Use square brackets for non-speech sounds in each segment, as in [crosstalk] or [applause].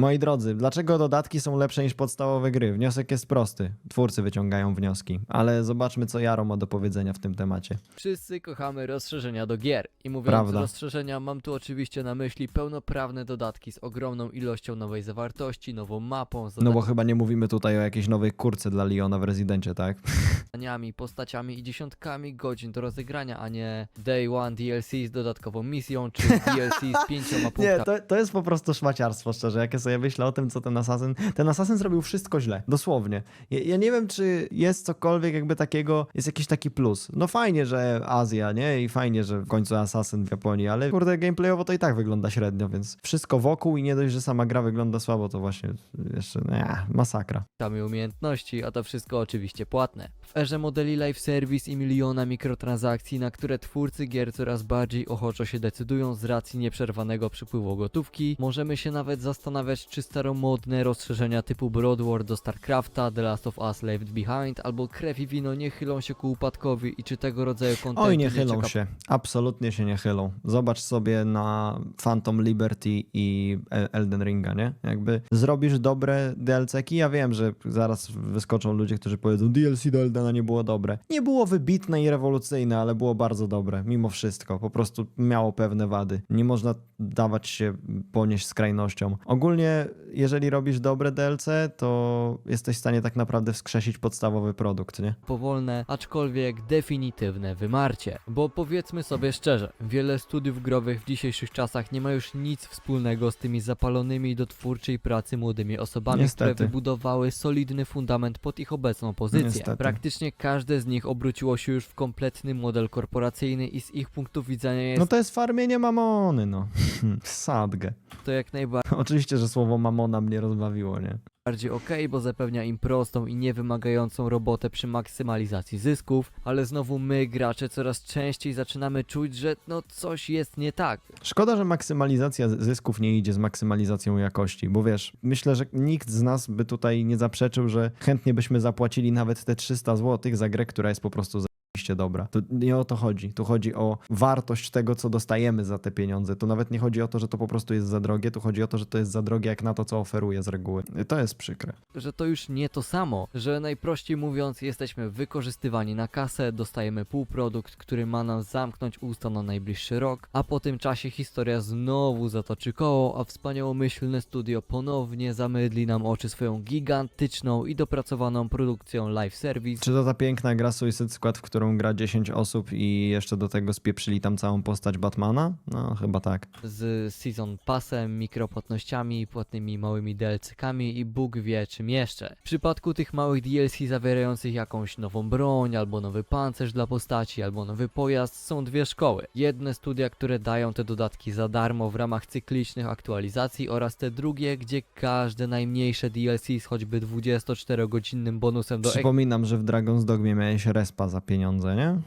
Moi drodzy, dlaczego dodatki są lepsze niż podstawowe gry? Wniosek jest prosty. Twórcy wyciągają wnioski. Ale zobaczmy, co Jaro ma do powiedzenia w tym temacie. Wszyscy kochamy rozszerzenia do gier. I mówiąc Prawda. rozszerzenia, mam tu oczywiście na myśli pełnoprawne dodatki z ogromną ilością nowej zawartości, nową mapą, No bo chyba nie mówimy tutaj o jakiejś nowej kurce dla Leona w Rezydencie, tak? [laughs] zadaniami, postaciami i dziesiątkami godzin do rozegrania, a nie Day One DLC z dodatkową misją, czy DLC z [laughs] pięcioma Nie, punktami. to, to jest po prostu szmaciarstwo, szczerze. Jak ja myślę o tym, co ten Assassin... Ten Assassin zrobił wszystko źle, dosłownie. Ja, ja nie wiem, czy jest cokolwiek jakby takiego, jest jakiś taki plus. No fajnie, że Azja, nie? I fajnie, że w końcu Assassin w Japonii, ale kurde, gameplayowo to i tak wygląda średnio, więc wszystko wokół i nie dość, że sama gra wygląda słabo, to właśnie jeszcze, nie, masakra. punktami umiejętności, a to wszystko oczywiście płatne. W erze modeli live service i miliona mikrotransakcji, na które twórcy gier coraz bardziej ochoczo się decydują z racji nieprzerwanego przypływu gotówki, możemy się nawet zastanawiać, czy staromodne rozszerzenia typu Broad War do StarCrafta, The Last of Us Left Behind albo Krew i Wino nie chylą się ku upadkowi i czy tego rodzaju kontentu Oj, nie chylą cieka- się. Absolutnie się nie chylą. Zobacz sobie na Phantom Liberty i E- Elden Ringa, nie? Jakby zrobisz dobre DLC-ki, ja wiem, że zaraz wyskoczą ludzie, którzy powiedzą DLC do Eldena nie było dobre. Nie było wybitne i rewolucyjne, ale było bardzo dobre, mimo wszystko. Po prostu miało pewne wady. Nie można dawać się ponieść skrajnościom. Ogólnie, jeżeli robisz dobre DLC, to jesteś w stanie tak naprawdę wskrzesić podstawowy produkt, nie? powolne, aczkolwiek definitywne wymarcie. Bo powiedzmy sobie szczerze, wiele studiów growych w dzisiejszych czasach nie ma już nic wspólnego z tymi zapalonymi do twórczej pracy młodymi osobami, Niestety. które wybudowały solidny fundament pod ich obecną pozycję. Niestety. Praktycznie każde z nich obróciło się już w kompletny model korporacyjny i z ich punktu widzenia jest No to jest farmienie mamony, no. [laughs] Sadgę. to jak najbardziej Oczywiście, że słowo mamona mnie rozbawiło, nie? ok, bo zapewnia im prostą i niewymagającą robotę przy maksymalizacji zysków, ale znowu my, gracze, coraz częściej zaczynamy czuć, że no coś jest nie tak. Szkoda, że maksymalizacja zysków nie idzie z maksymalizacją jakości, bo wiesz, myślę, że nikt z nas by tutaj nie zaprzeczył, że chętnie byśmy zapłacili nawet te 300 zł za grę, która jest po prostu zajebiście dobra. To nie o to chodzi. Tu chodzi o wartość tego, co dostajemy za te pieniądze. Tu nawet nie chodzi o to, że to po prostu jest za drogie, tu chodzi o to, że to jest za drogie jak na to, co oferuje z reguły. To jest przykre. że to już nie to samo, że najprościej mówiąc jesteśmy wykorzystywani na kasę, dostajemy półprodukt, który ma nam zamknąć usta na najbliższy rok, a po tym czasie historia znowu zatoczy koło, a wspaniałomyślne studio ponownie zamydli nam oczy swoją gigantyczną i dopracowaną produkcją live service, Czy to ta piękna gra Suicide Squad, w którą gra 10 osób i jeszcze do tego spieprzyli tam całą postać Batmana? No, chyba tak. z season passem, mikropłatnościami, płatnymi małymi DLC-kami i Bóg wie czym jeszcze. W przypadku tych małych DLC zawierających jakąś nową broń, albo nowy pancerz dla postaci, albo nowy pojazd, są dwie szkoły. Jedne studia, które dają te dodatki za darmo w ramach cyklicznych aktualizacji oraz te drugie, gdzie każde najmniejsze DLC z choćby 24-godzinnym bonusem do Przypominam, że w Dragon's Dogmie miałeś respa za pieniądze, nie?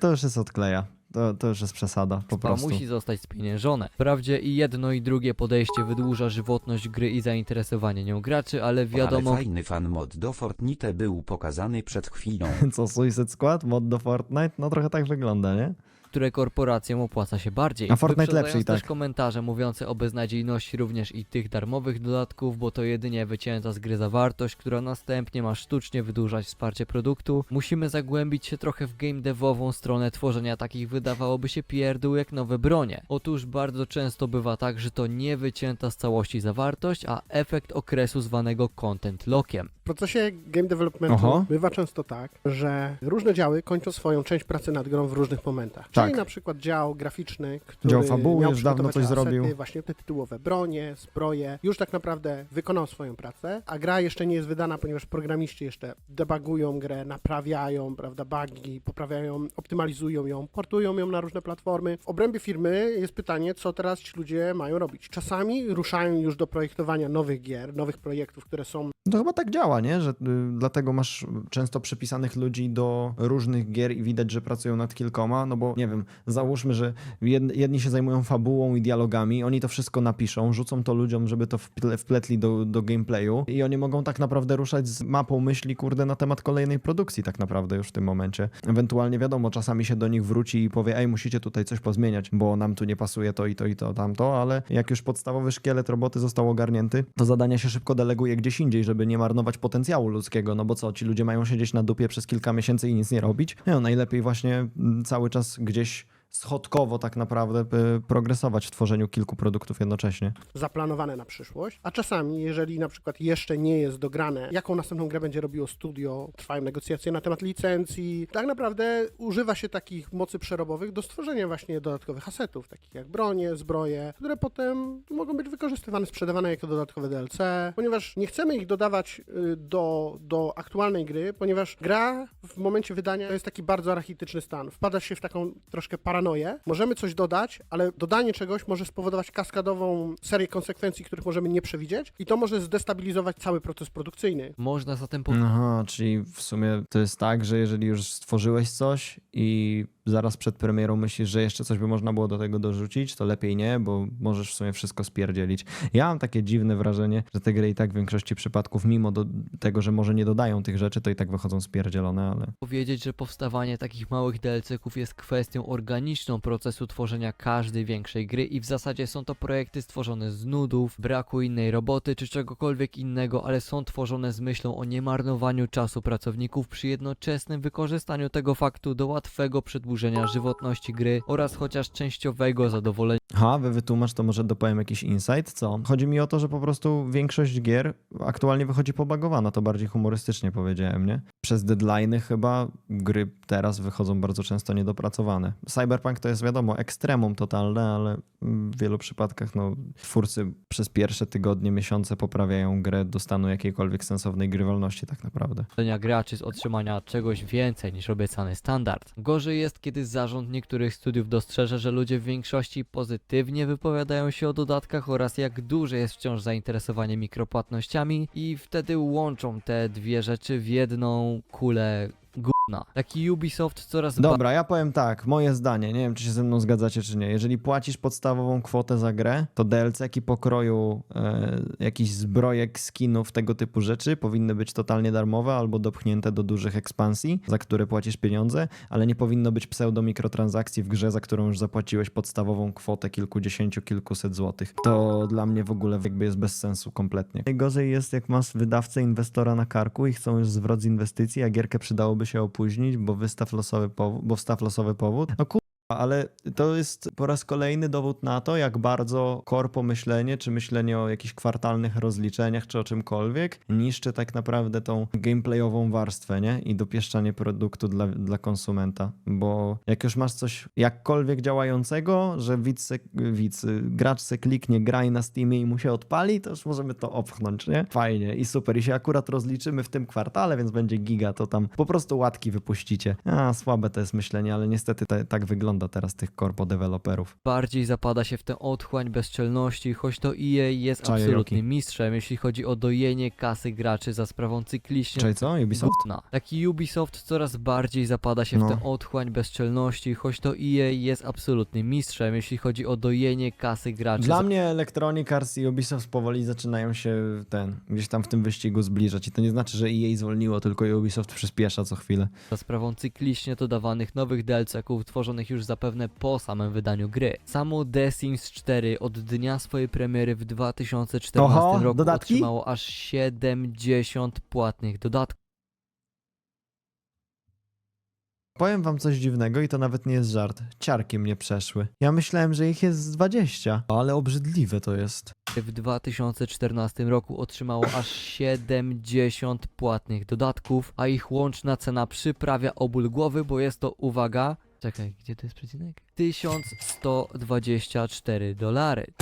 to już jest odkleja. To, to już jest przesada, po prostu. musi zostać spieniężone. Wprawdzie i jedno i drugie podejście wydłuża żywotność gry i zainteresowanie nią graczy, ale wiadomo, Ale fajny fan mod do Fortnite był pokazany przed chwilą. [laughs] Co, Suicide Squad? Mod do Fortnite? No trochę tak wygląda, nie? Które korporacjom opłaca się bardziej. A Fortnite lepszy i też tak. komentarze mówiące o beznadziejności również i tych darmowych dodatków, bo to jedynie wycięta z gry zawartość, która następnie ma sztucznie wydłużać wsparcie produktu. Musimy zagłębić się trochę w game devową stronę tworzenia takich wydawałoby się pierdół jak nowe bronie. Otóż bardzo często bywa tak, że to nie wycięta z całości zawartość, a efekt okresu zwanego content lockiem. W procesie game developmentu Oho. bywa często tak, że różne działy kończą swoją część pracy nad grą w różnych momentach. Tak. Czyli na przykład dział graficzny, który Dział fabuły miał już dawno coś asety, zrobił. właśnie te tytułowe bronie, zbroje, już tak naprawdę wykonał swoją pracę, a gra jeszcze nie jest wydana, ponieważ programiści jeszcze debugują grę, naprawiają, prawda, bugi, poprawiają, optymalizują ją, portują ją na różne platformy. W obrębie firmy jest pytanie, co teraz ci ludzie mają robić. Czasami ruszają już do projektowania nowych gier, nowych projektów, które są To chyba tak działa, nie? Że y, dlatego masz często przypisanych ludzi do różnych gier i widać, że pracują nad kilkoma, no bo nie wiem, wiem, załóżmy, że jed, jedni się zajmują fabułą i dialogami, oni to wszystko napiszą, rzucą to ludziom, żeby to wple, wpletli do, do gameplayu i oni mogą tak naprawdę ruszać z mapą myśli, kurde, na temat kolejnej produkcji tak naprawdę już w tym momencie. Ewentualnie wiadomo, czasami się do nich wróci i powie, ej, musicie tutaj coś pozmieniać, bo nam tu nie pasuje to i to i to, tamto, ale jak już podstawowy szkielet roboty został ogarnięty, to zadania się szybko deleguje gdzieś indziej, żeby nie marnować potencjału ludzkiego, no bo co, ci ludzie mają siedzieć na dupie przez kilka miesięcy i nic nie robić? No, najlepiej właśnie mm, cały czas gdzieś Swedish schodkowo tak naprawdę progresować w tworzeniu kilku produktów jednocześnie. zaplanowane na przyszłość, a czasami, jeżeli na przykład jeszcze nie jest dograne, jaką następną grę będzie robiło studio, trwają negocjacje na temat licencji, tak naprawdę używa się takich mocy przerobowych do stworzenia właśnie dodatkowych asetów, takich jak bronie, zbroje, które potem mogą być wykorzystywane, sprzedawane jako dodatkowe DLC, ponieważ nie chcemy ich dodawać y, do, do aktualnej gry, ponieważ gra w momencie wydania to jest taki bardzo archityczny stan. Wpada się w taką troszkę paranoję. Możemy coś dodać, ale dodanie czegoś może spowodować kaskadową serię konsekwencji, których możemy nie przewidzieć i to może zdestabilizować cały proces produkcyjny. Można zatem Aha, czyli w sumie to jest tak, że jeżeli już stworzyłeś coś i zaraz przed premierą myślisz, że jeszcze coś by można było do tego dorzucić, to lepiej nie, bo możesz w sumie wszystko spierdzielić. Ja mam takie dziwne wrażenie, że te gry i tak w większości przypadków, mimo do tego, że może nie dodają tych rzeczy, to i tak wychodzą spierdzielone, ale... powiedzieć, że powstawanie takich małych DLC-ków jest kwestią organiczną procesu tworzenia każdej większej gry i w zasadzie są to projekty stworzone z nudów, braku innej roboty czy czegokolwiek innego, ale są tworzone z myślą o niemarnowaniu czasu pracowników przy jednoczesnym wykorzystaniu tego faktu do łatwego przedłużenia żywotności gry oraz chociaż częściowego zadowolenia Ha, wy wytłumacz, to może dopowiem jakiś insight, co? Chodzi mi o to, że po prostu większość gier aktualnie wychodzi pobagowana, to bardziej humorystycznie powiedziałem, nie? Przez deadline'y chyba gry teraz wychodzą bardzo często niedopracowane. Cyberpunk to jest wiadomo ekstremum totalne, ale w wielu przypadkach no, twórcy przez pierwsze tygodnie, miesiące poprawiają grę do stanu jakiejkolwiek sensownej grywalności tak naprawdę. graczy z otrzymania czegoś więcej niż obiecany standard. Gorzej jest, kiedy zarząd niektórych studiów dostrzeże, że ludzie w większości pozytywnie wypowiadają się o dodatkach oraz jak duże jest wciąż zainteresowanie mikropłatnościami i wtedy łączą te dwie rzeczy w jedną kulę gówna. Taki Ubisoft coraz Dobra, ja powiem tak, moje zdanie, nie wiem czy się ze mną zgadzacie czy nie. Jeżeli płacisz podstawową kwotę za grę, to DLC-ki pokroju e, zbrojek, skinów, tego typu rzeczy powinny być totalnie darmowe albo dopchnięte do dużych ekspansji, za które płacisz pieniądze, ale nie powinno być pseudo mikrotransakcji w grze, za którą już zapłaciłeś podstawową kwotę kilkudziesięciu, kilkuset złotych. To dla mnie w ogóle jakby jest bez sensu kompletnie. Najgorzej jest jak masz wydawcę, inwestora na karku i chcą już zwrot z inwestycji, a gierkę przydałoby się opóźnić, bo wystaw losowy powód, bo wstaw losowy powód. No ale to jest po raz kolejny dowód na to, jak bardzo korpo myślenie, czy myślenie o jakichś kwartalnych rozliczeniach, czy o czymkolwiek, niszczy tak naprawdę tą gameplayową warstwę, nie? I dopieszczanie produktu dla, dla konsumenta. Bo jak już masz coś jakkolwiek działającego, że widz, se, widz, gracz se kliknie graj na Steamie i mu się odpali, to już możemy to opchnąć, nie? Fajnie i super. I się akurat rozliczymy w tym kwartale, więc będzie giga, to tam po prostu łatki wypuścicie. A, słabe to jest myślenie, ale niestety te, tak wygląda teraz tych korpo deweloperów. bardziej zapada się w tę otchłań bezczelności, choć to EA jest Czaje absolutnym Roki. mistrzem, jeśli chodzi o dojenie kasy graczy za sprawą cyklicznie Czyli co? Ubisoft? Gówna. Taki Ubisoft coraz bardziej zapada się w No. tę otchłań bezczelności, choć to EA jest absolutnym mistrzem, jeśli chodzi o dojenie kasy graczy Dla za, mnie Electronic Arts i Ubisoft powoli zaczynają się ten, gdzieś tam w tym wyścigu zbliżać i to nie znaczy, że EA zwolniło, tylko Ubisoft przyspiesza co chwilę. za sprawą cyklicznie dodawanych nowych DLC-ków tworzonych już zapewne po samym wydaniu gry. Samo The Sims 4 od dnia swojej premiery w 2014 Oho, roku dodatki? otrzymało aż 70 płatnych dodatków. Powiem wam coś dziwnego i to nawet nie jest żart. Ciarki mnie przeszły. Ja myślałem, że ich jest z 20, ale obrzydliwe to jest. w 2014 roku otrzymało aż 70 płatnych dodatków, a ich łączna cena przyprawia o ból głowy, bo jest to, uwaga, czekaj, gdzie to jest przecinek? 1124 dolary. [laughs]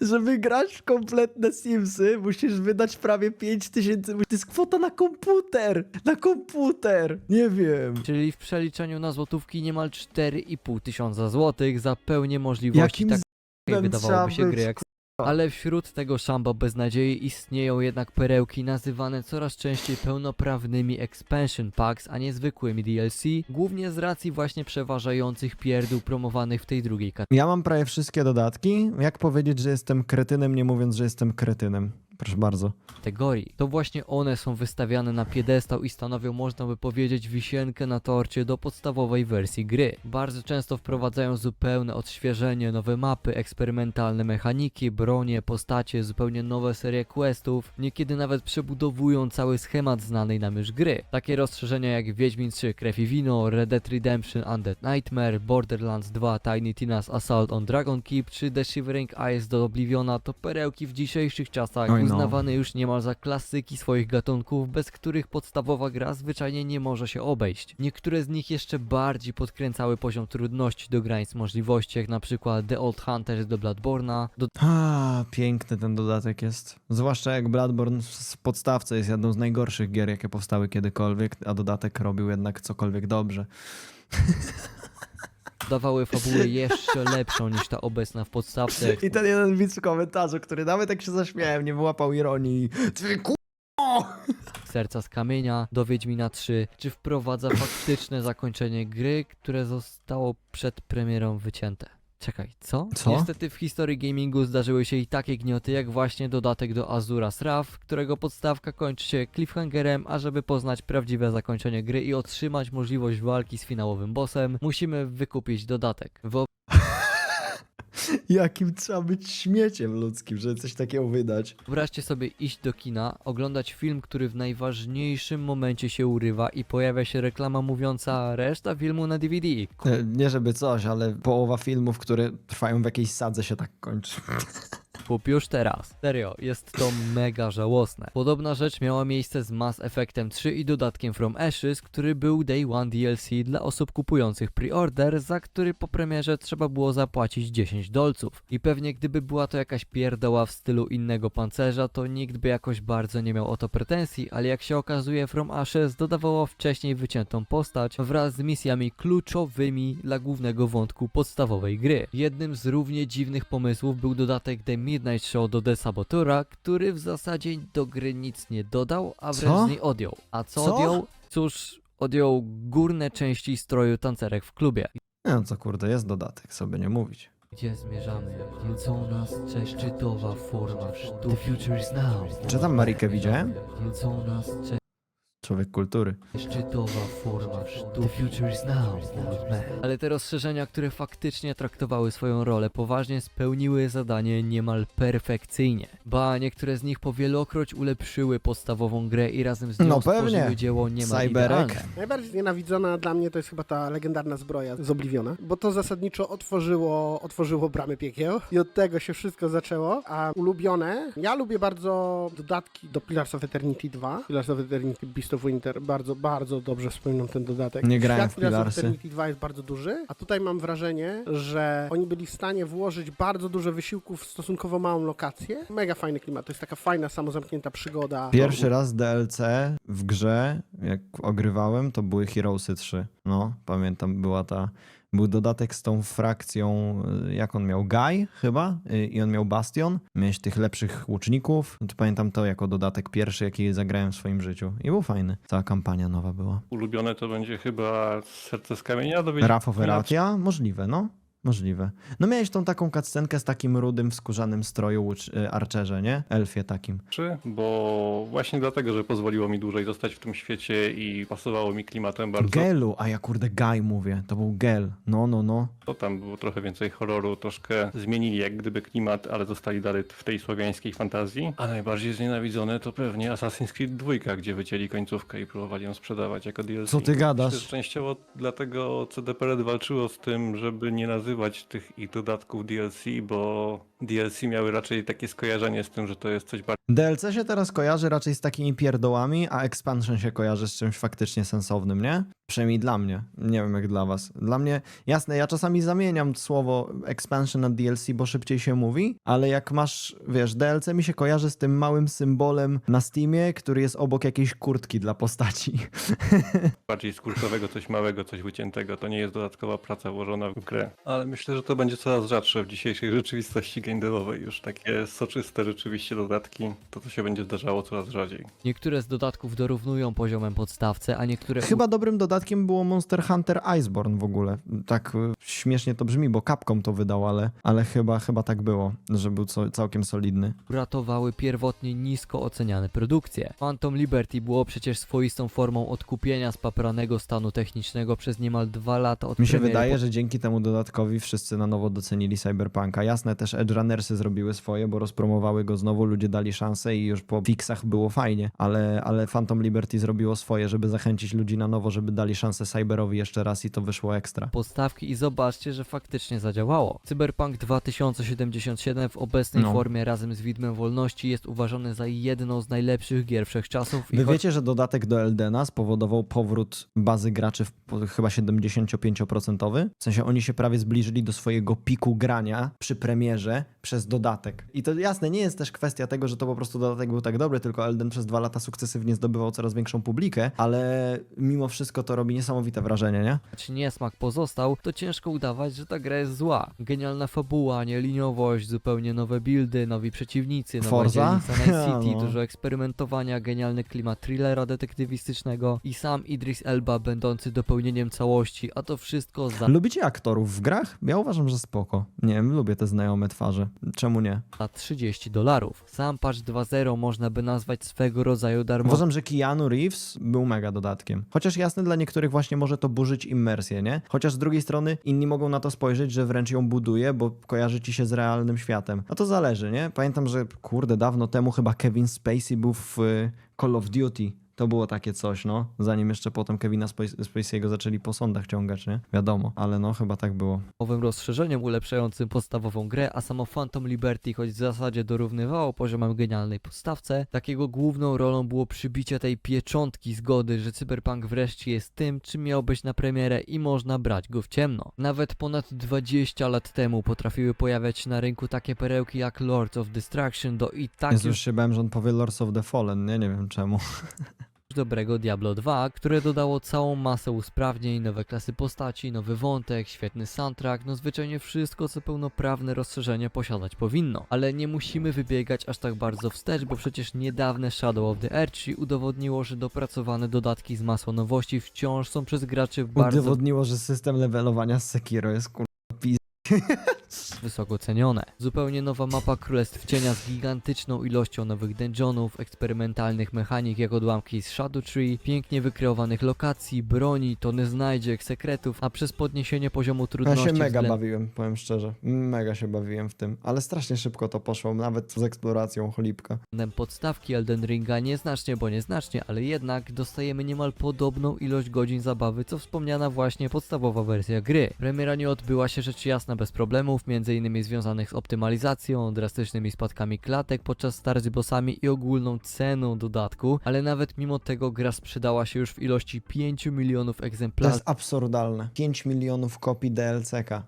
Żeby grać w kompletne Simsy, musisz wydać prawie 5000. To jest kwota na komputer! Na komputer! Nie wiem. Czyli w przeliczeniu na złotówki niemal 4,5 tysiąca złotych za pełnię możliwości Jakim takiej z***em wydawałoby się trzeba gry być, jak Ale wśród tego szamba beznadziei istnieją jednak perełki nazywane coraz częściej pełnoprawnymi expansion packs, a nie zwykłymi DLC, głównie z racji właśnie przeważających pierdół promowanych w tej drugiej Ja mam prawie wszystkie dodatki. Jak powiedzieć, że jestem kretynem, nie mówiąc, że jestem kretynem? Proszę bardzo. kategorii. To właśnie one są wystawiane na piedestał i stanowią, można by powiedzieć, wisienkę na torcie do podstawowej wersji gry. Bardzo często wprowadzają zupełne odświeżenie, nowe mapy, eksperymentalne mechaniki, bronie, postacie, zupełnie nowe serie questów, niekiedy nawet przebudowują cały schemat znanej nam już gry. Takie rozszerzenia jak Wiedźmin 3 Krew i Wino, Red Dead Redemption Undead Nightmare, Borderlands 2 Tiny Tina's Assault on Dragon Keep czy The Shivering Isles do Obliviona to perełki w dzisiejszych czasach Oj uznawane już niemal za klasyki swoich gatunków, bez których podstawowa gra zwyczajnie nie może się obejść. Niektóre z nich jeszcze bardziej podkręcały poziom trudności do granic możliwości, jak na przykład The Old Hunters do Bloodborna, do A, piękny ten dodatek jest. Zwłaszcza jak Bloodborne w podstawce jest jedną z najgorszych gier, jakie powstały kiedykolwiek, a dodatek robił jednak cokolwiek dobrze. [laughs] dawały [laughs] fabułę jeszcze lepszą niż ta obecna w podstawce. I ten jeden widz w komentarzu, który nawet jak się zaśmiałem, nie wyłapał ironii. Ty ku... Serca z Kamienia do Wiedźmina 3, czy wprowadza faktyczne zakończenie gry, które zostało przed premierą wycięte. Czekaj, co? Co? Niestety w historii gamingu zdarzyły się i takie gnioty, jak właśnie dodatek do Azura Sraf, którego podstawka kończy się cliffhangerem, a żeby poznać prawdziwe zakończenie gry i otrzymać możliwość walki z finałowym bossem, musimy wykupić dodatek. [laughs] Jakim trzeba być śmieciem ludzkim, żeby coś takiego wydać. Wyobraźcie sobie iść do kina, oglądać film, który w najważniejszym momencie się urywa i pojawia się reklama mówiąca reszta filmu na DVD. E, Nie żeby coś, ale połowa filmów, które trwają w jakiejś sadze się tak kończy. [laughs] Kup już teraz. Serio, jest to mega żałosne. Podobna rzecz miała miejsce z Mass Effectem 3 i dodatkiem From Ashes, który był Day One DLC dla osób kupujących pre-order, za który po premierze trzeba było zapłacić 10 dolców. I pewnie gdyby była to jakaś pierdoła w stylu innego pancerza, to nikt by jakoś bardzo nie miał o to pretensji, ale jak się okazuje From Ashes dodawało wcześniej wyciętą postać wraz z misjami kluczowymi dla głównego wątku podstawowej gry. Jednym z równie dziwnych pomysłów był dodatek The Midnight Show do The Sabotura, który w zasadzie do gry nic nie dodał, a wręcz Co? z niej odjął. A co, Co? odjął? Cóż, odjął górne części stroju tancerek w klubie. No co kurde, jest dodatek, sobie nie mówić. Gdzie zmierzamy? Wiedzą nas szczytowa forma sztuki. The future is now. Czy tam Marikę widziałem? Wiedzą nas Człowiek kultury. szczytowa forma sztuki. The future is now, old man. Ale te rozszerzenia, które faktycznie traktowały swoją rolę poważnie, spełniły zadanie niemal perfekcyjnie. Ba, niektóre z nich powielokroć ulepszyły podstawową grę i razem z nią No stworzyły pewnie. dzieło niemal Cyberek. idealne. Najbardziej znienawidzona dla mnie to jest chyba ta legendarna zbroja z Obliviona, bo to zasadniczo otworzyło, otworzyło bramy piekieł i od tego się wszystko zaczęło, a ulubione, ja lubię bardzo dodatki do Pillars of Eternity 2, Pillars of Eternity Beast of Winter, bardzo, bardzo dobrze wspominam ten dodatek. Nie grałem w of Pillarsy. Eternity 2 jest bardzo duży, a tutaj mam wrażenie, że oni byli w stanie włożyć bardzo dużo wysiłku w stosunkowo małą lokację. Mega fajny klimat, to jest taka fajna, samozamknięta przygoda. Pierwszy raz DLC w grze, jak ogrywałem, to były Heroesy 3. No, pamiętam, była ta. Był dodatek z tą frakcją, y, jak on miał? Guy chyba? Y, I on miał Bastion. Miałeś tych lepszych łuczników. No to pamiętam to jako dodatek pierwszy, jaki zagrałem w swoim życiu. I był fajny. Cała kampania nowa była. Ulubione to będzie chyba Serce z Kamienia. Rafo Veratia? Możliwe, no. Możliwe. No miałeś tą taką cutscenkę z takim rudym, skórzanym stroju y, archerze, nie? Elfie takim. 3, bo właśnie dlatego, że pozwoliło mi dłużej zostać w tym świecie i pasowało mi klimatem bardzo. Gelu, a ja kurde Guy mówię. To był Gel. No, no, no. To tam było trochę więcej horroru, troszkę zmienili jak gdyby klimat, ale zostali dalej w tej słowiańskiej fantazji. A najbardziej znienawidzone to pewnie Assassin's Creed 2, gdzie wycięli końcówkę i próbowali ją sprzedawać jako DLC. Co ty gadasz? Myślę, że Częściowo dlatego CDPR walczyło z tym, żeby nie nazywać tych ich dodatków DLC, bo DLC miały raczej takie skojarzenie z tym, że to jest coś bardziej DLC się teraz kojarzy raczej z takimi pierdołami, a expansion się kojarzy z czymś faktycznie sensownym, nie? Przynajmniej dla mnie. Nie wiem jak dla was. Dla mnie, jasne, ja czasami zamieniam słowo expansion na DLC, bo szybciej się mówi, ale jak masz, wiesz, DLC mi się kojarzy z tym małym symbolem na Steamie, który jest obok jakiejś kurtki dla postaci. [laughs] bardziej z kurczowego, coś małego, coś wyciętego. To nie jest dodatkowa praca włożona w grę. Ale myślę, że to będzie coraz rzadsze w dzisiejszej rzeczywistości game devowej. Już takie soczyste rzeczywiście dodatki, to to się będzie zdarzało coraz rzadziej. Niektóre z dodatków dorównują poziomem podstawce, a niektóre Chyba dobrym dodatkiem było Monster Hunter Iceborne w ogóle. Tak y, śmiesznie to brzmi, bo Capcom to wydał, ale, ale chyba, chyba tak było, że był całkiem solidny. uratowały pierwotnie nisko oceniane produkcje. Phantom Liberty było przecież swoistą formą odkupienia spapranego stanu technicznego przez niemal dwa lata od Mi się wydaje, że dzięki temu dodatkowi wszyscy na nowo docenili Cyberpunka. Jasne, też Edge Runnersy zrobiły swoje, bo rozpromowały go znowu, ludzie dali szansę i już po fixach było fajnie, ale, ale Phantom Liberty zrobiło swoje, żeby zachęcić ludzi na nowo, żeby dali szansę Cyberowi jeszcze raz i to wyszło ekstra. podstawki i zobaczcie, że faktycznie zadziałało. Cyberpunk 2077 w obecnej No. formie razem z Widmem Wolności jest uważany za jedną z najlepszych gier wszechczasów i Wy wiecie, że dodatek do Eldena spowodował powrót bazy graczy w po- chyba 75%? W sensie oni się prawie zbliżyli do swojego piku grania przy premierze przez dodatek. I to jasne, nie jest też kwestia tego, że to po prostu dodatek był tak dobry, tylko Elden przez dwa lata sukcesywnie zdobywał coraz większą publikę, ale mimo wszystko to robi niesamowite wrażenie, nie? choć niesmak pozostał, to ciężko udawać, że ta gra jest zła. Genialna fabuła, nieliniowość, zupełnie nowe buildy, nowi przeciwnicy, nowa Forza? dzielnica Night [laughs] City, No. dużo eksperymentowania, genialny klimat thrillera detektywistycznego i sam Idris Elba będący dopełnieniem całości, a to wszystko za Lubicie aktorów w grach? Ja uważam, że spoko. Nie wiem, lubię te znajome twarze. Czemu nie? za 30 dolarów. Sam patch 2.0 można by nazwać swego rodzaju darmowym Uważam, że Keanu Reeves był mega dodatkiem. Chociaż jasne, dla niektórych właśnie może to burzyć immersję, nie? Chociaż z drugiej strony inni mogą na to spojrzeć, że wręcz ją buduje, bo kojarzy ci się z realnym światem. No to zależy, nie? Pamiętam, że kurde, dawno temu chyba Kevin Spacey był w y, Call of Duty. To było takie coś, no. Zanim jeszcze potem Kevina Spac- Spacey'ego zaczęli po sądach ciągać, nie? Wiadomo, ale no chyba tak było. rozszerzeniem ulepszającym podstawową grę, a samo Phantom Liberty, choć w zasadzie dorównywało poziomem genialnej podstawce, takiego główną rolą było przybicie tej pieczątki zgody, że Cyberpunk wreszcie jest tym, czym miał być na premierę i można brać go w ciemno. Nawet ponad 20 lat temu potrafiły pojawiać się na rynku takie perełki jak Lords of Destruction do i tak Jezu, już już się bałem, że on powie Lords of the Fallen, nie? Nie wiem czemu. [laughs] dobrego Diablo 2, które dodało całą masę usprawnień, nowe klasy postaci, nowy wątek, świetny soundtrack, no zwyczajnie wszystko, co pełnoprawne rozszerzenie posiadać powinno. Ale nie musimy wybiegać aż tak bardzo wstecz, bo przecież niedawne Shadow of the Earth udowodniło, że dopracowane dodatki z masą nowości wciąż są przez graczy bardzo Udowodniło, że system levelowania z Sekiro jest pis... [laughs] wysoko cenione. Zupełnie nowa mapa Królestw Cienia z gigantyczną ilością nowych dungeonów, eksperymentalnych mechanik jak odłamki z Shadow Tree, pięknie wykreowanych lokacji, broni, tony znajdziek, sekretów, a przez podniesienie poziomu Ja trudności się mega względ- bawiłem, powiem szczerze. Mega się bawiłem w tym, ale strasznie szybko to poszło, nawet z eksploracją cholipka. względem podstawki Elden Ringa nieznacznie, bo nieznacznie, ale jednak dostajemy niemal podobną ilość godzin zabawy, co wspomniana właśnie podstawowa wersja gry. Premiera nie odbyła się rzecz jasna bez problemów, m.in. związanych z optymalizacją, drastycznymi spadkami klatek podczas starć z bossami i ogólną ceną dodatku, ale nawet mimo tego gra sprzedała się już w ilości 5 milionów To egzemplarzy. jest absurdalne. 5 milionów kopii DLC-ka.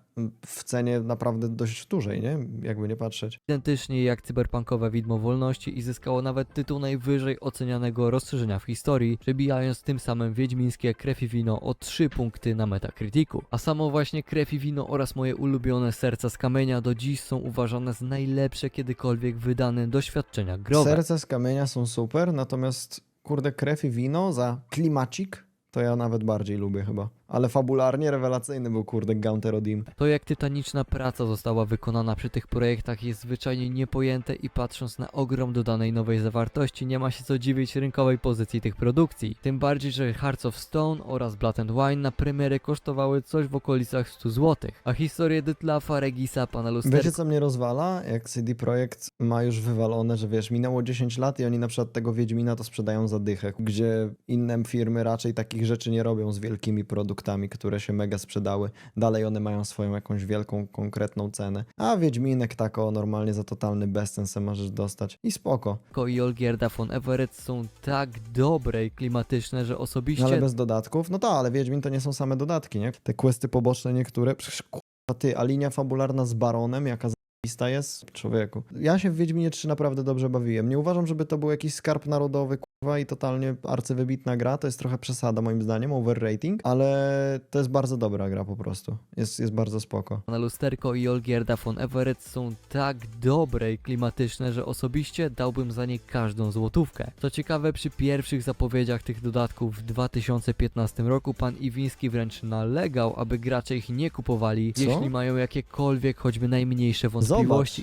W cenie naprawdę dość dużej, nie? Jakby nie patrzeć. identycznie jak cyberpunkowe widmo wolności i zyskało nawet tytuł najwyżej ocenianego rozszerzenia w historii, przebijając tym samym wiedźmińskie Krew i Wino o 3 punkty na Metacriticu. A samo właśnie Krew i Wino oraz moje ulubione Serca z Kamienia do dziś są uważane za najlepsze kiedykolwiek wydane doświadczenia growe. Serce z kamienia są super, natomiast kurde krew i wino za klimacik to ja nawet bardziej lubię chyba. Ale fabularnie rewelacyjny był kurde Gaunter Odim. To jak tytaniczna praca została wykonana przy tych projektach jest zwyczajnie niepojęte i patrząc na ogrom dodanej nowej zawartości nie ma się co dziwić rynkowej pozycji tych produkcji. Tym bardziej, że Hearts of Stone oraz Blood and Wine na premierę kosztowały coś w okolicach 100 zł, a historię Dytlafa, Regisa, pana Wiecie Lusterka co mnie rozwala? Jak CD Projekt ma już wywalone, że wiesz, minęło 10 lat i oni na przykład tego Wiedźmina to sprzedają za dychę, gdzie inne firmy raczej takich rzeczy nie robią z wielkimi produktami. Produktami, które się mega sprzedały. Dalej one mają swoją jakąś wielką, konkretną cenę. A Wiedźminek tak o normalnie za totalny bezsens se możesz dostać. I spoko. i Olgierda von Everett są tak dobre i klimatyczne, że osobiście Ale bez dodatków? No tak, ale Wiedźmin to nie są same dodatki, nie? Te questy poboczne niektóre, przecież kurwa ty, a linia fabularna z Baronem, jaka lista jest? Człowieku. Ja się w Wiedźminie 3 naprawdę dobrze bawiłem. Nie uważam, żeby to był jakiś skarb narodowy, kurwa, i totalnie arcywybitna gra. To jest trochę przesada moim zdaniem, overrating, ale to jest bardzo dobra gra po prostu. Jest, jest bardzo spoko. na lusterko i Olgierda von Everett są tak dobre i klimatyczne, że osobiście dałbym za nie każdą złotówkę. Co ciekawe, przy pierwszych zapowiedziach tych dodatków w 2015 roku pan Iwiński wręcz nalegał, aby gracze ich nie kupowali, Co? jeśli mają jakiekolwiek, choćby najmniejsze wątpliwości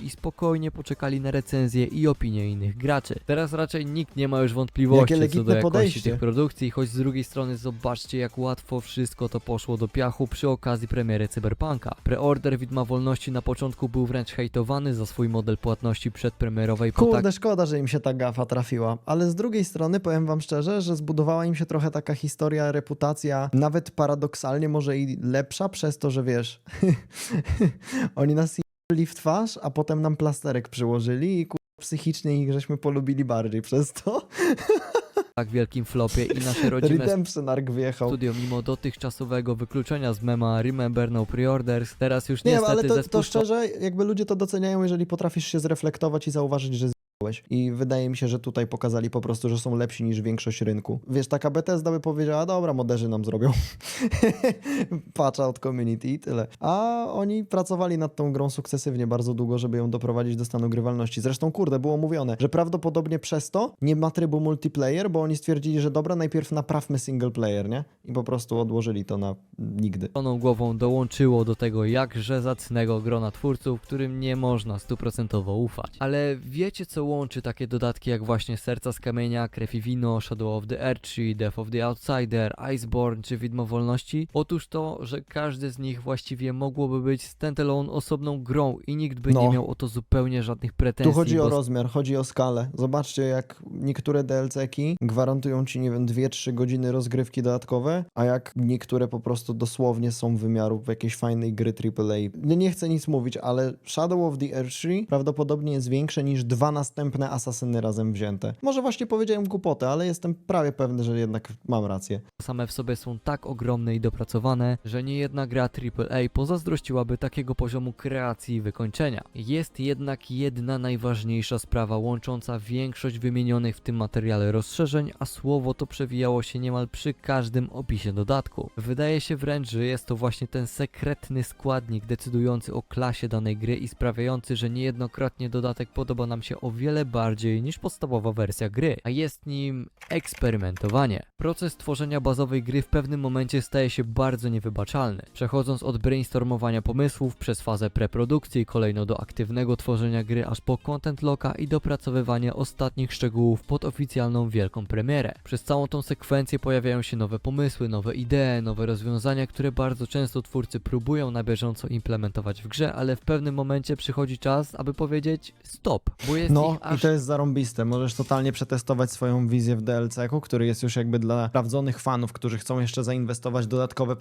i spokojnie poczekali na recenzje i opinie innych graczy. Teraz raczej nikt nie ma już wątpliwości Jakie co do jakości podejście. tych produkcji, choć z drugiej strony zobaczcie jak łatwo wszystko to poszło do piachu przy okazji premiery Cyberpunka. Preorder Widma Wolności na początku był wręcz hejtowany za swój model płatności przedpremierowej po tak Kurde, szkoda, że im się ta gafa trafiła. Ale z drugiej strony powiem wam szczerze, że zbudowała im się trochę taka historia, reputacja, nawet paradoksalnie może i lepsza przez to, że wiesz, [laughs] oni nas jebli w twarz, a potem nam plasterek przyłożyli i kurwa, psychicznie ich żeśmy polubili bardziej przez to. tak wielkim flopie i nasze [laughs] rodzime Redemption Arc wjechał. studio mimo dotychczasowego wykluczenia z mema Remember No Preorders teraz już Nie, niestety ale to, to szczerze, jakby ludzie to doceniają, jeżeli potrafisz się zreflektować i zauważyć, że. I wydaje mi się, że tutaj pokazali po prostu, że są lepsi niż większość rynku. Wiesz, taka Bethesda by powiedziała, dobra, moderzy nam zrobią. [laughs] Patcha od community i tyle. A oni pracowali nad tą grą sukcesywnie bardzo długo, żeby ją doprowadzić do stanu grywalności. Zresztą, kurde, było mówione, że prawdopodobnie przez to nie ma trybu multiplayer, bo oni stwierdzili, że dobra, najpierw naprawmy single player, nie? I po prostu odłożyli to na nigdy. głową dołączyło do tego jakże zacnego grona twórców, którym nie można stuprocentowo ufać. Ale wiecie co łączy takie dodatki jak właśnie Serca z Kamienia, Krew i Wino, Shadow of the Earthtree, Death of the Outsider, Iceborne czy Widmo Wolności? Otóż to, że każdy z nich właściwie mogłoby być standalone osobną grą i nikt by nie No. miał o to zupełnie żadnych pretensji. Tu chodzi o bo rozmiar, chodzi o skalę. Zobaczcie, jak niektóre DLC-ki gwarantują ci, nie wiem, 2-3 godziny rozgrywki dodatkowe, a jak niektóre po prostu dosłownie są wymiaru jakiejś fajnej gry AAA. Nie, nie chcę nic mówić, ale Shadow of the Earthtree prawdopodobnie jest większe niż dwa następne Asasyny razem wzięte. Może właśnie powiedziałem głupotę, ale jestem prawie pewny, że jednak mam rację. same w sobie są tak ogromne i dopracowane, że nie jedna gra AAA pozazdrościłaby takiego poziomu kreacji i wykończenia. Jest jednak jedna najważniejsza sprawa łącząca większość wymienionych w tym materiale rozszerzeń, a słowo to przewijało się niemal przy każdym opisie dodatku. Wydaje się wręcz, że jest to właśnie ten sekretny składnik decydujący o klasie danej gry i sprawiający, że niejednokrotnie dodatek podoba nam się o wiele bardziej niż podstawowa wersja gry, a jest nim eksperymentowanie. Proces tworzenia bazowej gry w pewnym momencie staje się bardzo niewybaczalny. Przechodząc od brainstormowania pomysłów przez fazę preprodukcji, kolejno do aktywnego tworzenia gry aż po content locka i dopracowywanie ostatnich szczegółów pod oficjalną wielką premierę. Przez całą tą sekwencję pojawiają się nowe pomysły, nowe idee, nowe rozwiązania, które bardzo często twórcy próbują na bieżąco implementować w grze, ale w pewnym momencie przychodzi czas, aby powiedzieć stop, bo jest No aż i to jest zarąbiste. Możesz totalnie przetestować swoją wizję w DLC-ku, który jest już jakby dla sprawdzonych fanów, którzy chcą jeszcze zainwestować dodatkowe y,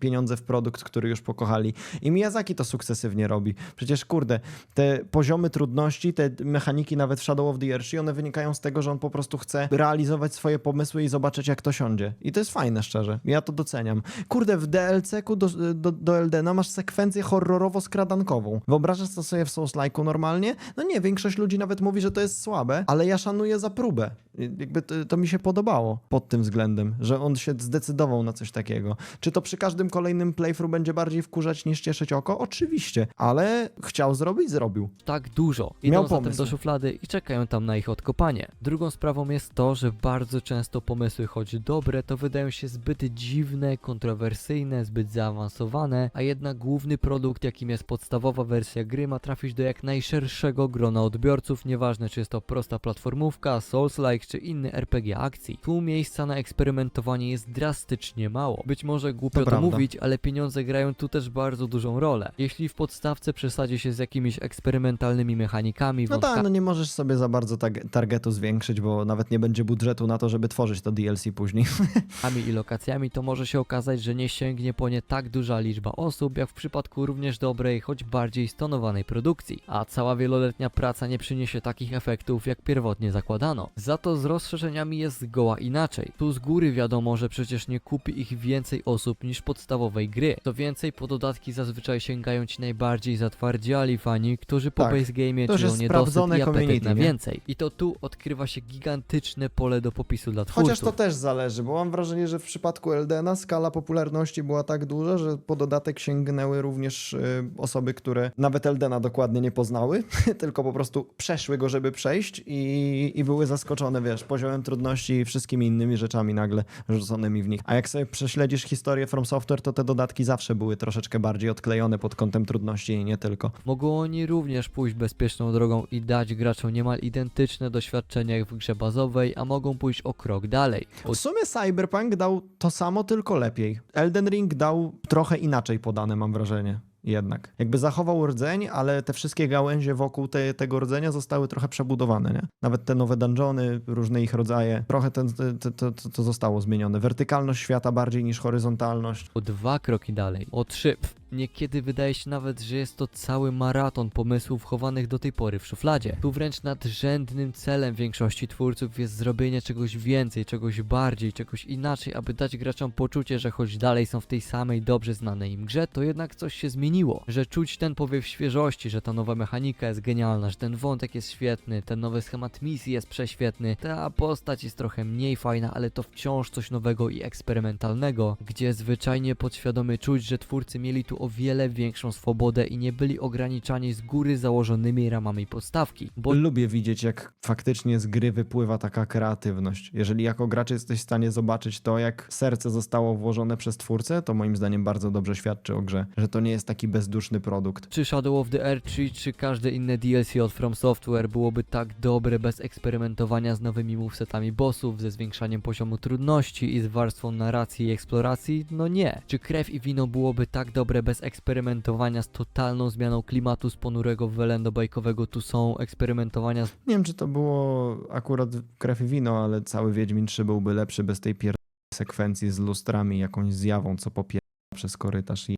pieniądze w produkt, który już pokochali. I Miyazaki to sukcesywnie robi. Przecież kurde, te poziomy trudności, te mechaniki nawet w Shadow of the Earthtree, one wynikają z tego, że on po prostu chce realizować swoje pomysły i zobaczyć jak to siądzie. I to jest fajne, szczerze. Ja to doceniam. Kurde, w DLC-ku do, do, do Eldena masz sekwencję horrorowo-skradankową. Wyobrażasz to sobie w Souls-like'u normalnie? No nie, większość ludzi nawet mówi, że to jest słabe, ale ja szanuję za próbę. Jakby to, to mi się podobało pod tym względem, że on się zdecydował na coś takiego. Czy to przy każdym kolejnym playthrough będzie bardziej wkurzać niż cieszyć oko? Oczywiście, ale chciał zrobić, zrobił. tak dużo. Miał Idą zatem pomysł. do szuflady i czekają tam na ich odkopanie. Drugą sprawą jest to, że bardzo często pomysły, choć dobre, to wydają się zbyt dziwne, kontrowersyjne, zbyt zaawansowane, a jednak główny produkt, jakim jest podstawowa wersja gry, ma trafić do jak najszerszego grona odbiorców twórców, nieważne czy jest to prosta platformówka, Souls-like czy inny RPG akcji. Tu miejsca na eksperymentowanie jest drastycznie mało. Być może głupio To to, mówić, ale pieniądze grają tu też bardzo dużą rolę. Jeśli w podstawce przesadzi się z jakimiś eksperymentalnymi mechanikami, No tak, no nie możesz sobie za bardzo targetu zwiększyć, bo nawet nie będzie budżetu na to, żeby tworzyć to DLC później. [laughs] i lokacjami, to może się okazać, że nie sięgnie po nie tak duża liczba osób, jak w przypadku również dobrej, choć bardziej stonowanej produkcji. A cała wieloletnia praca nie przyniesie takich efektów, jak pierwotnie zakładano. Za to z rozszerzeniami jest zgoła inaczej. Tu z góry wiadomo, że przecież nie kupi ich więcej osób niż podstawowej gry. Co więcej, po dodatki zazwyczaj sięgają ci najbardziej zatwardziali fani, którzy po Tak, base game czują niedosyt i apetyt na więcej. I to tu odkrywa się gigantyczne pole do popisu dla twórców. Chociaż to też zależy, bo mam wrażenie, że w przypadku Eldena skala popularności była tak duża, że po dodatek sięgnęły również y, osoby, które nawet Eldena dokładnie nie poznały, [laughs] tylko po prostu przeszły go, żeby przejść i, i były zaskoczone, wiesz, poziomem trudności i wszystkimi innymi rzeczami nagle rzuconymi w nich. A jak sobie prześledzisz historię From Software, to te dodatki zawsze były troszeczkę bardziej odklejone pod kątem trudności i nie tylko. Mogą oni również pójść bezpieczną drogą i dać graczom niemal identyczne doświadczenia jak w grze bazowej, a mogą pójść o krok dalej. W sumie Cyberpunk dał to samo, tylko lepiej. Elden Ring dał trochę inaczej podane, mam wrażenie. Jednak. Jakby zachował rdzeń, ale te wszystkie gałęzie wokół te, tego rdzenia zostały trochę przebudowane, nie? Nawet te nowe dungeony, różne ich rodzaje, trochę ten, te, te, to, to zostało zmienione. Wertykalność świata bardziej niż horyzontalność. O dwa kroki dalej. O trzy. Niekiedy wydaje się nawet, że jest to cały maraton pomysłów chowanych do tej pory w szufladzie. Tu wręcz nadrzędnym celem większości twórców jest zrobienie czegoś więcej, czegoś bardziej, czegoś inaczej, aby dać graczom poczucie, że choć dalej są w tej samej dobrze znanej im grze, to jednak coś się zmieniło. Że czuć ten powiew świeżości, że ta nowa mechanika jest genialna, że ten wątek jest świetny, ten nowy schemat misji jest prześwietny, ta postać jest trochę mniej fajna, ale to wciąż coś nowego i eksperymentalnego, gdzie zwyczajnie podświadomie czuć, że twórcy mieli tu o wiele większą swobodę i nie byli ograniczani z góry założonymi ramami podstawki. Bo Lubię widzieć, jak faktycznie z gry wypływa taka kreatywność. Jeżeli jako gracz jesteś w stanie zobaczyć to, jak serce zostało włożone przez twórcę, to moim zdaniem bardzo dobrze świadczy o grze, że to nie jest taki bezduszny produkt. czy Shadow of the Earth 3, czy każde inne DLC od From Software byłoby tak dobre bez eksperymentowania z nowymi movesetami bossów, ze zwiększaniem poziomu trudności i z warstwą narracji i eksploracji? No nie. Czy Krew i Wino byłoby tak dobre bez eksperymentowania z totalną zmianą klimatu z ponurego welendobajkowego tu są eksperymentowania z Nie wiem, czy to było akurat krew i wino, ale cały Wiedźmin 3 byłby lepszy bez tej pier... sekwencji z lustrami, jakąś zjawą, co popiera przez korytarz i.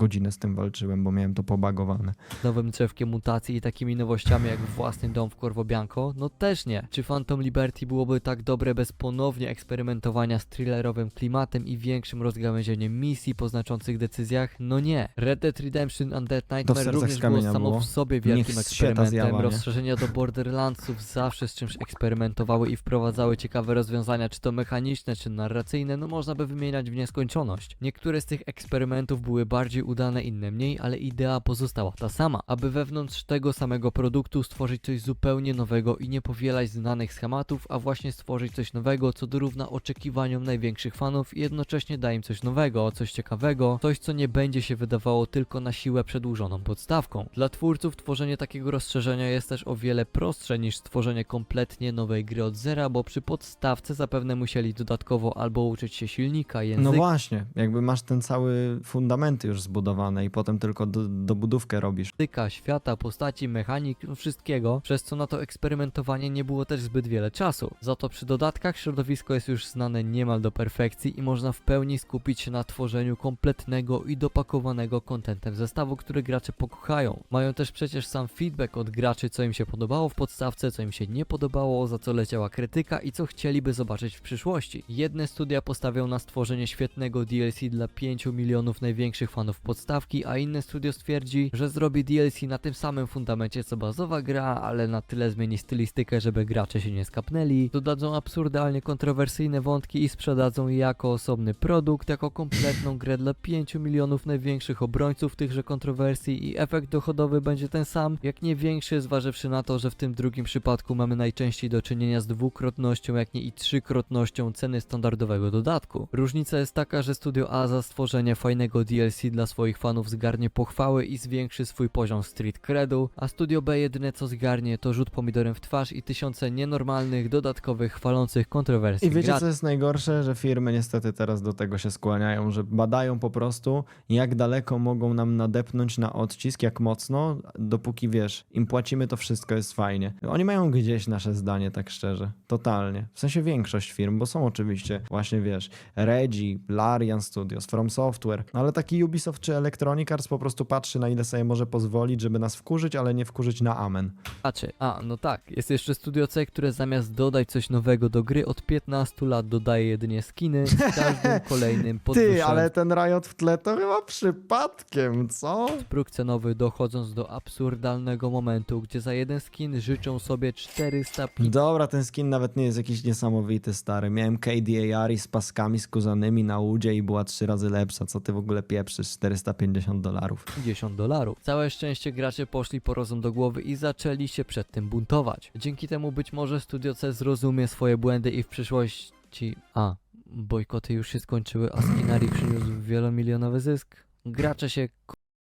godzinę z tym walczyłem, bo miałem to pobagowane. nowym drzewkiem mutacji i takimi nowościami jak własny dom w Corvo Bianco? No też nie. Czy Phantom Liberty byłoby tak dobre bez ponownie eksperymentowania z thrillerowym klimatem i większym rozgałęzieniem misji po znaczących decyzjach? No nie. Red Dead Redemption Undead To w Nightmare sercach również było samo było. w sobie Niech wielkim ta eksperymentem. zjawa? Rozszerzenia do Borderlandsów zawsze z czymś eksperymentowały i wprowadzały ciekawe rozwiązania, czy to mechaniczne, czy narracyjne, no można by wymieniać w nieskończoność. Niektóre z tych eksperymentów były bardziej udane, inne mniej, ale idea pozostała ta sama, aby wewnątrz tego samego produktu stworzyć coś zupełnie nowego i nie powielać znanych schematów, a właśnie stworzyć coś nowego, co dorówna oczekiwaniom największych fanów i jednocześnie da im coś nowego, coś ciekawego, coś co nie będzie się wydawało tylko na siłę przedłużoną podstawką. Dla twórców tworzenie takiego rozszerzenia jest też o wiele prostsze niż stworzenie kompletnie nowej gry od zera, bo przy podstawce zapewne musieli dodatkowo albo uczyć się silnika, języka, No właśnie, jakby masz ten cały fundamenty już zbudowane i potem tylko do, dobudówkę robisz. języka, świata, postaci, mechanik, no wszystkiego, przez co na to eksperymentowanie nie było też zbyt wiele czasu. Za to przy dodatkach środowisko jest już znane niemal do perfekcji i można w pełni skupić się na tworzeniu kompletnego i dopakowanego kontentem zestawu, który gracze pokochają. Mają też przecież sam feedback od graczy, co im się podobało w podstawce, co im się nie podobało, za co leciała krytyka i co chcieliby zobaczyć w przyszłości. Jedne studia postawią na stworzenie świetnego DLC dla 5 milionów największych fanów podstawki, a inne studio stwierdzi, że zrobi DLC na tym samym fundamencie co bazowa gra, ale na tyle zmieni stylistykę, żeby gracze się nie skapnęli, dodadzą absurdalnie kontrowersyjne wątki i sprzedadzą je jako osobny produkt, jako kompletną grę dla 5 milionów największych obrońców tychże kontrowersji i efekt dochodowy będzie ten sam, jak nie większy, zważywszy na to, że w tym drugim przypadku mamy najczęściej do czynienia z dwukrotnością, jak nie i trzykrotnością ceny standardowego dodatku. Różnica jest taka, że Studio A za stworzenie fajnego DLC dla swoich fanów zgarnie pochwały i zwiększy swój poziom street credu, a Studio B jedyne co zgarnie to rzut pomidorem w twarz i tysiące nienormalnych, dodatkowych, chwalących kontrowersji I wiecie, co jest najgorsze? Że firmy niestety teraz do tego się skłaniają, że badają po prostu, jak daleko mogą nam nadepnąć na odcisk, jak mocno, dopóki wiesz, im płacimy, to wszystko jest fajnie. Oni mają gdzieś nasze zdanie, tak szczerze. Totalnie. W sensie większość firm, bo są oczywiście właśnie, wiesz, Regi, Larian Studios, From Software, no ale taki Ubisoft czy Electronic Arts po prostu patrzy, na ile sobie może pozwolić, żeby nas wkurzyć, ale nie wkurzyć na amen. graczy. A, no tak, jest jeszcze Studio C, które zamiast dodać coś nowego do gry od 15 lat dodaje jedynie skiny z [laughs] każdym kolejnym Ty, podwyższonym ale ten Riot w tle to chyba przypadkiem, co? próg cenowy dochodząc do absurdalnego momentu, gdzie za jeden skin życzą sobie 450 Dobra, ten skin nawet nie jest jakiś niesamowity, stary. Miałem KDAR z paskami skuzanymi na łudzie i była trzy razy lepsza. Co ty w ogóle pieprzysz? 450 dolarów. 50 dolarów. Całe szczęście gracze poszli po rozum do głowy i zaczęli się przed tym buntować. Dzięki temu być może Studio C zrozumie swoje błędy i w przyszłości... A, bojkoty już się skończyły, a Skinari przyniósł wielomilionowy zysk. Gracze się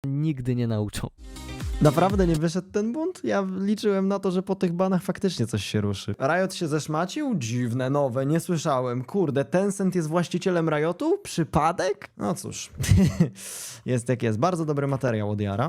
nigdy nie nauczą. Naprawdę nie wyszedł ten bunt? Ja liczyłem na to, że po tych banach faktycznie coś się ruszy. Riot się zeszmacił? Dziwne, nowe, nie słyszałem. Kurde, Tencent jest właścicielem Riotu? Przypadek? No cóż, [laughs] jest jak jest. Bardzo dobry materiał od Jara.